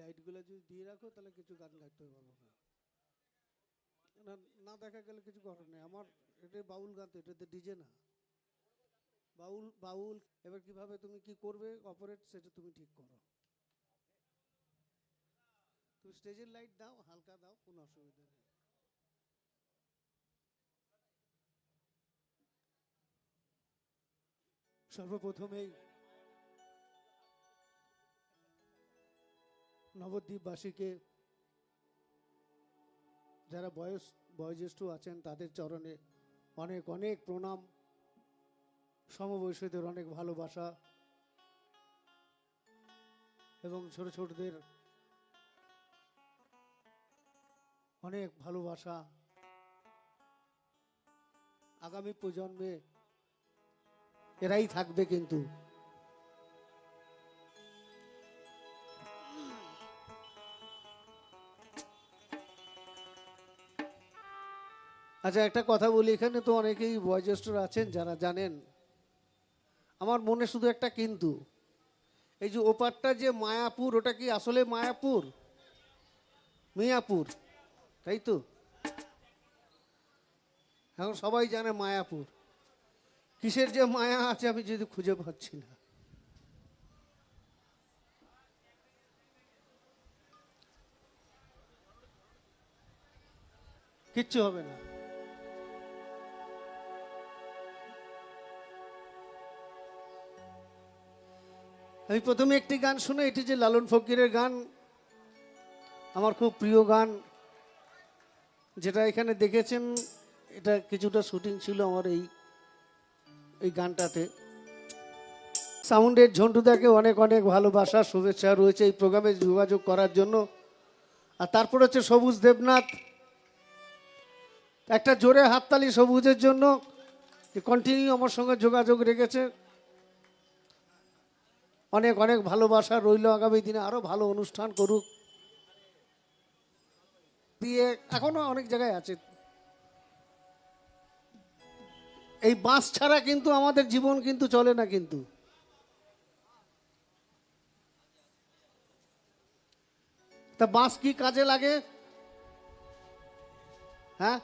লাইটগুলো যদি দিয়ে রাখো, তাহলে কিছু গান গাইতে পারব না না না দেখা গেলে কিছু করার নেই। আমার এটা বাউল গান তো, এটাতে ডিজে না। বাউল বাউল, এবার কীভাবে তুমি কি করবে, অপারেট, সেটা তুমি ঠিক করো। তুমি স্টেজের লাইট দাও, হালকা দাও, কোনো অসুবিধা নেই। সর্বপ্রথমেই নবদ্বীপবাসীকে যারা বয়স, বয়োজ্যেষ্ঠ আছেন, তাদের চরণে অনেক অনেক প্রণাম। সমবয়সীদের অনেক ভালোবাসা এবং ছোট ছোটদের অনেক ভালোবাসা। আগামী প্রজন্মে এরাই থাকবে কিন্তু। আচ্ছা একটা কথা বলি, এখানে তো অনেকেই বয়োজ্যেষ্ঠরা আছেন যারা জানেন। আমার মনে শুধু একটা কিন্তু, এই যে ওপারটা যে মায়াপুর, ওটা কি আসলে মায়াপুর? মিয়াপুর, তাই তো? এখন সবাই জানে মায়াপুর। কিসের যে মায়া আছে আমি যদি খুঁজে পাচ্ছি না। কিচ্ছু হবে না। আমি প্রথমে একটি গান শুনে, এটি যে লালন ফকিরের গান, আমার খুব প্রিয় গান, যেটা এখানে দেখেছেন, এটা কিছুটা শুটিং ছিল আমার এই এই গানটাতে। সাউন্ডের ঝন্টুদাকে অনেক অনেক ভালোবাসা, শুভেচ্ছা রয়েছে এই প্রোগ্রামে যোগাযোগ করার জন্য। আর তারপর হচ্ছে সবুজ দেবনাথ। একটা জোরে হাততালি সবুজের জন্য কন্টিনিউ আমার সঙ্গে যোগাযোগ রেখেছে। অনেক অনেক ভালোবাসা রইল আগামী দিনে আরও ভালো অনুষ্ঠান করুক। দিয়ে এখনও অনেক জায়গায় আছে। এই বাস ছাড়া কিন্তু আমাদের জীবন কিন্তু চলে না কিন্তু। তা বাস কি কাজে লাগে? হ্যাঁ?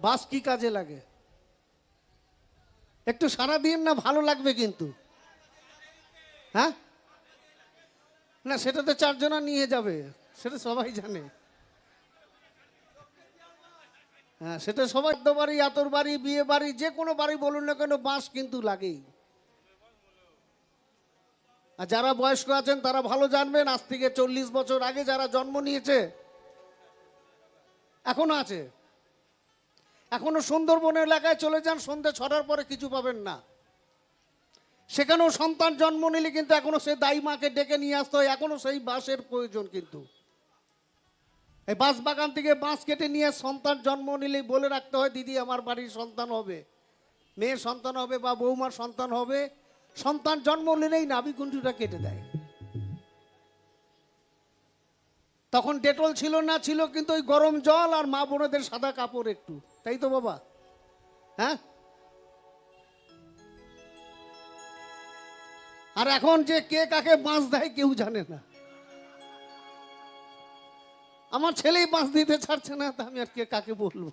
বাস কি কাজে লাগে? একটু সারা দিন না ভালো লাগবে কিন্তু। হ্যাঁ? না, সেটা তো চারজনা নিয়ে যাবে, সেটা সবাই জানে। হ্যাঁ সেটা সবাই তো বাড়ি, আতর বাড়ি, বিয়ে বাড়ি, যে কোনো বাড়ি বলুন না কেন বাঁশ কিন্তু লাগেই। আর যারা বয়স্ক আছেন, তারা ভালো জানবেন, আজ থেকে চল্লিশ বছর আগে যারা জন্ম নিয়েছে, এখনও আছে। এখনও সুন্দরবন এলাকায় চলে যান, সন্ধ্যে ছটার পরে কিছু পাবেন না। সেখানেও সন্তান জন্ম নিলে কিন্তু এখনও সে দাই মাকে ডেকে নিয়ে আসতে হয়, এখনও সেই বাঁশের প্রয়োজন কিন্তু। এই বাঁশ বাগান থেকে বাঁশ কেটে নিয়ে সন্তান জন্ম নিলেই বলে রাখতে হয়, দিদি, আমার বাড়ির সন্তান হবে, মেয়ের সন্তান হবে বা বৌমার সন্তান হবে। সন্তান জন্ম নিলেই নাভিকুণ্ঠুটা কেটে দেয়। তখন ডেটল ছিল না ছিল, কিন্তু ওই গরম জল আর মা বোনেদের সাদা কাপড় একটু। তাই তো বাবা? হ্যাঁ? আর এখন যে কে কাকে বাঁশ দেয় কেউ জানে না। আমার ছেলেই বাঁশ দিতে ছাড়ছে না, তা আমি আর কে কাকে বলব?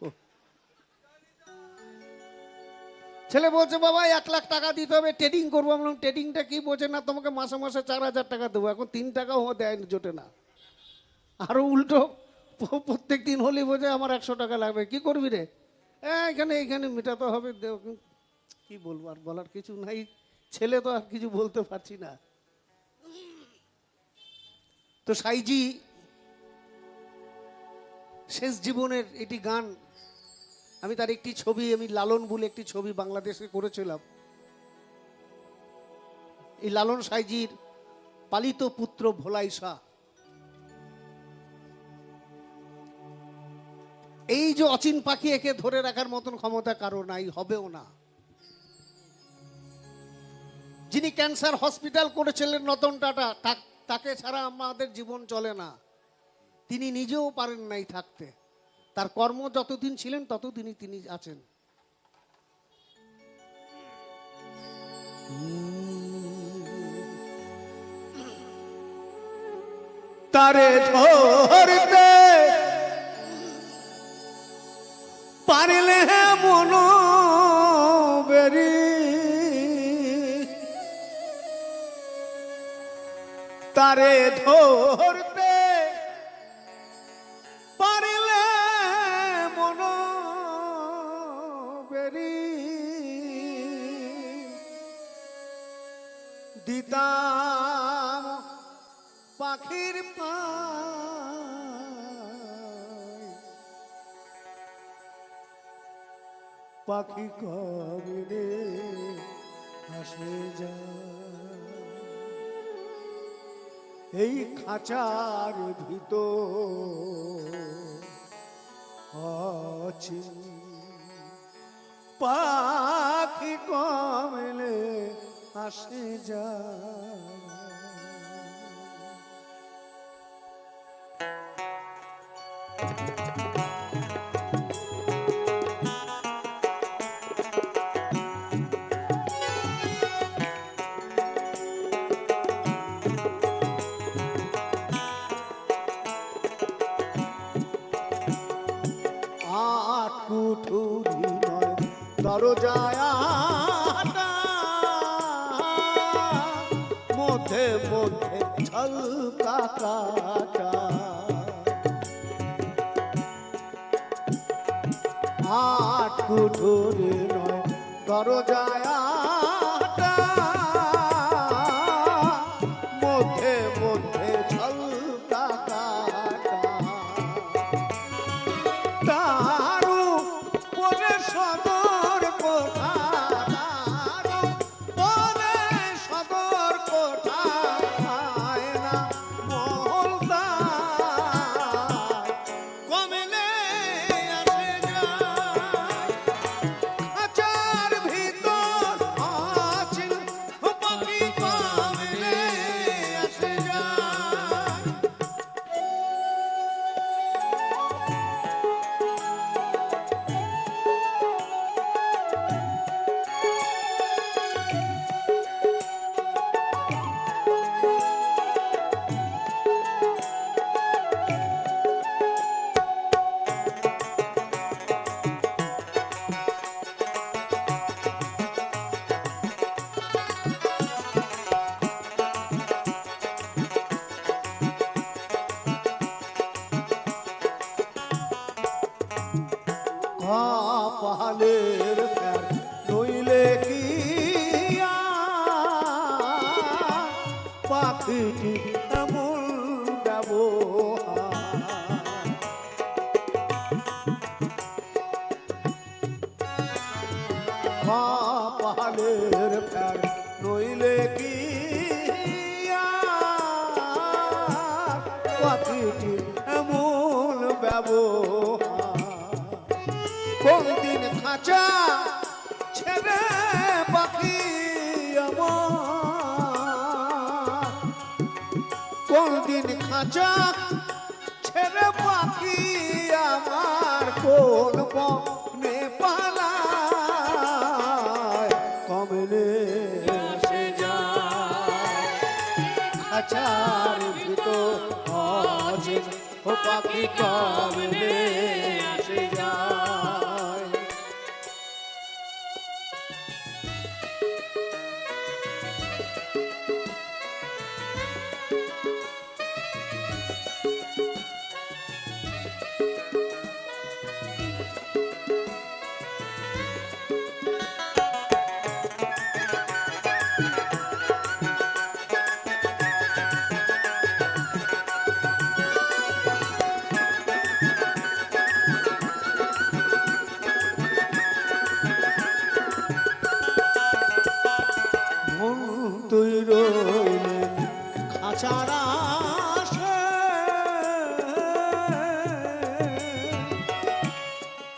ছেলে বলছে, বাবা, এক লাখ টাকা দিতে হবে ট্রেডিং করব। আমি ট্রেডিংটা কি বোঝে না? তোমাকে মাসে মাসে চার হাজার টাকা দেবো। এখন তিন টাকাও দেয় জোটে না। আরও উল্টো প্রত্যেক দিন হলেই বোঝে, আমার একশো টাকা লাগবে, কি করবি রে? এখানে এখানে মেটাতে হবে। কি বলব, আর বলার কিছু নাই। ছেলে তো আর কিছু বলতে পারছি না। তো সাইজি, শেষ জীবনের এটি গান, আমি তার একটি ছবি, আমি লালন বলে একটি ছবি বাংলাদেশে করেছিলাম। এই লালন সাইজির পালিত পুত্র ভোলাই শাহ। এই যে অচিন পাখি একে ধরে রাখার মতন ক্ষমতা কারও নাই, হবেও না। যিনি ক্যান্সার হসপিটাল করেছিলেন রতন টাটা তাকে ছাড়া আমাদের জীবন চলে না। তিনি নিজেও পারেন নাই থাকতে। তার কর্ম যতদিন ছিলেন, ততদিনই তিনি আছেন। তারে ধরতে পারিলে তারে ধরতে পারিলে মন বেরি দিতাম পাখির পায়। পাখি কবিরে আসে যায়? এই খাঁচার ভিতর আছে। পাখি কমলে আসে যা Thank আট দরজায় মধ্যে মধ্যে ছলকা কাটা আট কুঠুরি নয় দরজায় কপালের ফের নইলে কি পাখিটি এমন ব্যবহার? দিন খাঁচা ছেড়ে পাখি আমার? দিন খাঁচা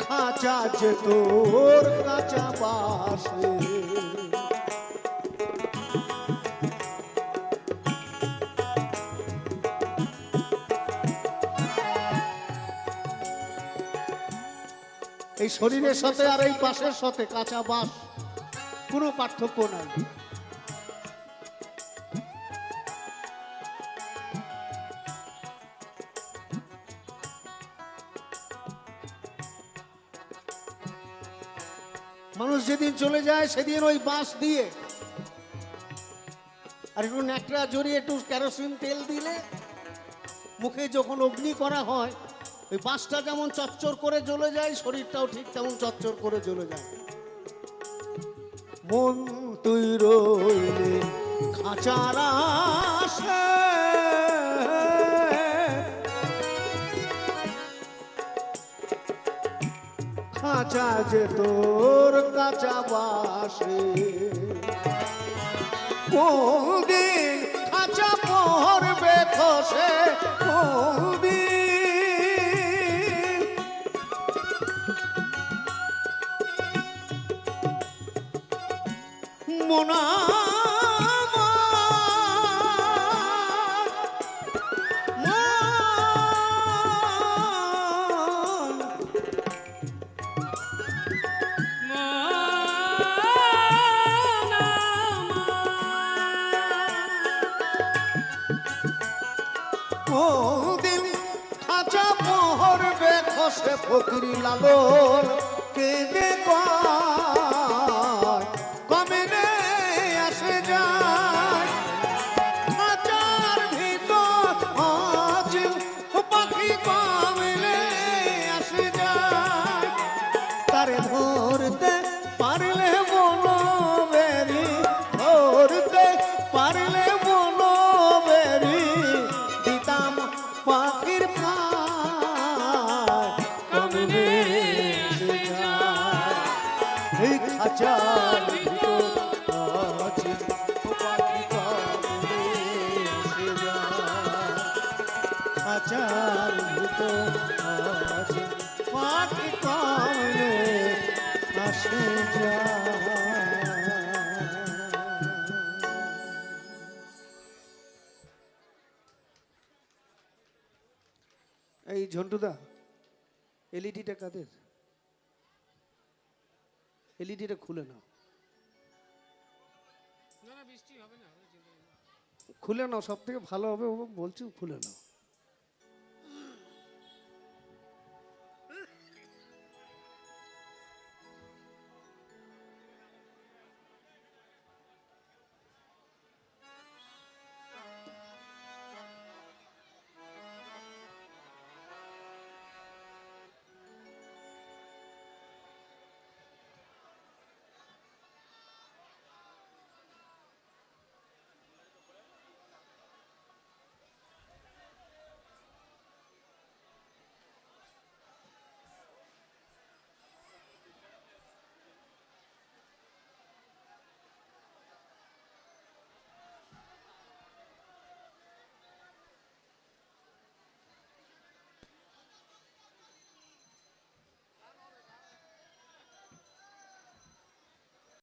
খাঁচা তোর কাঁচা এই শরীরের সাথে আর এই পাশের সাথে কাঁচা বাস কোনো পার্থক্য নাই। যেদিন চলে যায়, সেদিন ওই বাঁশ দিয়ে। আর একটু ন্যাকড়া জড়িয়ে একটু কেরোসিন তেল দিলে, মুখে যখন অগ্নি করা হয়, ওই বাঁশটা যেমন চচ্চর করে জ্বলে যায়, শরীরটাও ঠিক তেমন চচ্চর করে জ্বলে যায়। মন তুই রইলে, খাঁচার খাঁচা যে তোর কাঁচা বাসে। কোনদিন খাঁচা পড়বে খসে কোনদিন। মোনা কোনদিন খাঁচা মোহর বেখসে ফকরি লালন। কেঁদে কয়? কমে রে আসে যায়? এই ঝন্টুদা এলইডিটা কাদের? এলইডিটা খুলে নাও। খুলে নাও সব থেকে ভালো হবে ও বলছি খুলে নাও।